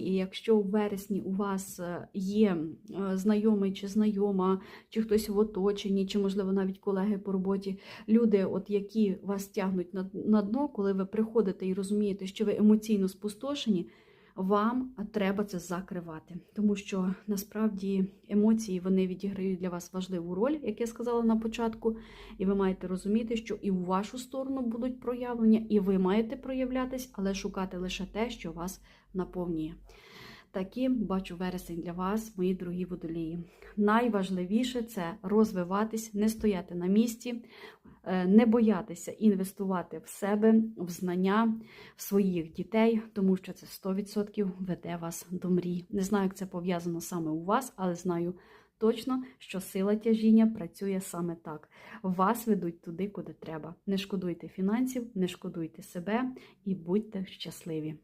І якщо у вересні у вас е, є е, знайомий чи знайома, чи хтось в оточенні, чи, можливо, навіть колеги по роботі, люди, от які вас тягнуть на, на дно, коли ви приходите і розумієте, що ви емоційно спустошені, вам треба це закривати. Тому що насправді емоції вони відіграють для вас важливу роль, як я сказала на початку, і ви маєте розуміти, що і в вашу сторону будуть проявлення, і ви маєте проявлятись, але шукати лише те, що вас наповнює. Таким бачу вересень для вас, мої дорогі водолії. Найважливіше це розвиватись, не стояти на місці, е, не боятися інвестувати в себе, в знання, в своїх дітей, тому що це 100% веде вас до мрій. Не знаю, як це пов'язано саме у вас, але знаю точно, що сила тяжіння працює саме так. Вас ведуть туди, куди треба. Не шкодуйте фінансів, не шкодуйте себе і будьте щасливі.